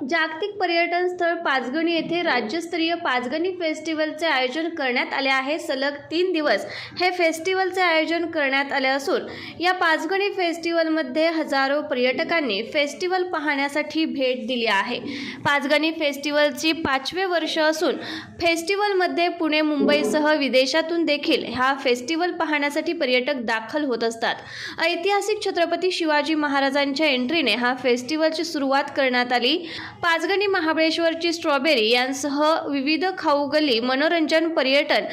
जागतिक पर्यटन स्थळ पाचगणी येथे राज्यस्तरीय पाचगणी फेस्टिवलचे आयोजन करण्यात आले आहे. सलग तीन दिवस हे फेस्टिवलचे आयोजन करण्यात आले असून या पाचगणी फेस्टिवलमध्ये हजारो पर्यटकांनी फेस्टिवल पाहण्यासाठी भेट दिली आहे. पाचगणी फेस्टिवलची पाचवे वर्ष असून फेस्टिवलमध्ये पुणे मुंबईसह विदेशातून देखील हा फेस्टिवल पाहण्यासाठी पर्यटक दाखल होत असतात. ऐतिहासिक छत्रपती शिवाजी महाराजांच्या एंट्रीने हा फेस्टिवलची सुरुवात करण्यात आली. पाचगणी महाबळेश्वरची स्ट्रॉबेरी यांसह विविध खाऊ गल्ली मनोरंजन पर्यटन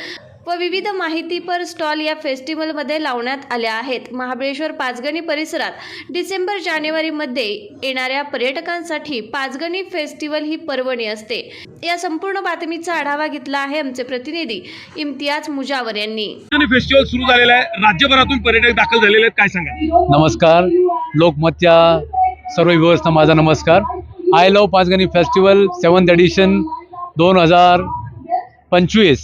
व विविध माहितीपर स्टॉल या फेस्टिवलमध्ये लावण्यात आल्या आहेत. महाबळेश्वर पाचगणी परिसरात डिसेंबर जानेवारीमध्ये येणाऱ्या पर्यटकांसाठी पाचगणी फेस्टिवल ही पर्वणी असते. या संपूर्ण बातमीचा आढावा घेतला आहे आमचे प्रतिनिधी इम्तियाज मुजावर यांनी. फेस्टिवल सुरू झालेला आहे. राज्यभरातून पर्यटक दाखल झालेले आहेत. काय सांगा नमस्कार. लोकमतच्या सर्व व्यवस्था माझा नमस्कार. I love Panchgani festival seventh edition दोन हजार पंचवीस.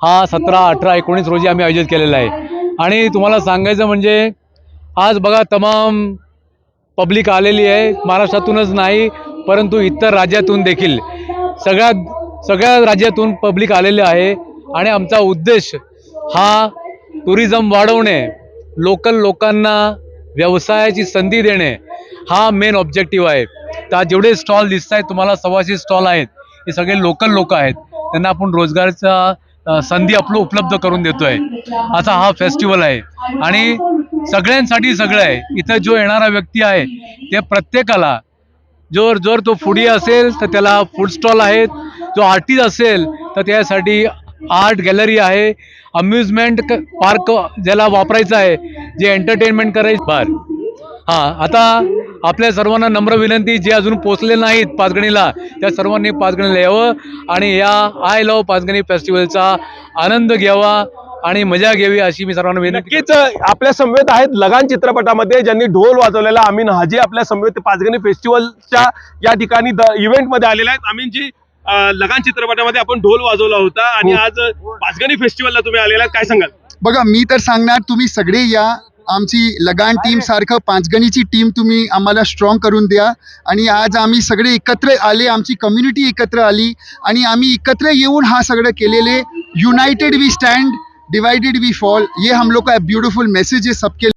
हा सतरा अठरा एकोणीस रोजी आम्ही आयोजित केलेला आहे. आणि तुम्हाला सांगायचं म्हणजे आज बघा तमाम पब्लिक आलेली आहे. महाराष्ट्रातूनच नाही परंतु इतर राज्यातून देखील. सगळ्या सगळ्या राज्यातून पब्लिक आलेले आहे. आणि आमचा उद्देश हा टुरिझम वाढवणे लोकल लोकांना व्यवसायाची संधी देणे हा मेन ऑब्जेक्टिव्ह आहे. त्या जेवढे स्टॉल दिसत आहेत तुम्हाला सव्वाशे स्टॉल आहेत. हे सगळे लोकल लोक आहेत. त्यांना आपण रोजगारचा संधी आपलं उपलब्ध करून देतो आहे असा हा फेस्टिवल आहे. आणि सगळ्यांसाठी सगळं आहे. इथं जो येणारा व्यक्ती आहे ते प्रत्येकाला जर जर तो फुडी असेल तर त्याला फूड स्टॉल आहेत. जो आर्टिस्ट असेल तर त्यासाठी आर्ट गॅलरी आहे. अम्युजमेंट पार्क ज्याला वापरायचं आहे जे एंटरटेनमेंट करायचं. बार. हां आता आपल्या सर्वांना नम्र विनंती जे अजून पोचले नाहीत पाचगणीला त्या सर्वांनी पाचगणीला यावं आणि या आय लव पाचगणी फेस्टिवलचा आनंद घ्यावा आणि मजा घ्यावी अशी मी सर्वांना विनंती नक्कीच आपल्या समवेत आहेत लगान चित्रपटामध्ये ज्यांनी ढोल वाजवलेला अमीन हाजी आपल्या समवेत पाचगणी फेस्टिवलच्या या ठिकाणी इव्हेंटमध्ये आलेले आहेत अमीनजी अं, लगान चित्रपटामध्ये आपण ढोल वाजवला होता आणि हो. आज पाचगणी फेस्टिवलला तुम्ही आलेला. काय सांगाल बघा मी तर सांगणार तुम्ही सगळे या आमची लगान टीम सारखं पाचगणीची टीम तुम्ही आम्हाला स्ट्रॉंग करून द्या. आणि आज आम्ही सगळे एकत्र आले आमची कम्युनिटी एकत्र आली आणि आम्ही एकत्र येऊन हा सगळं केलेले. United we stand divided we fall ये हम लोग का ब्यूटीफुल मैसेज है सबके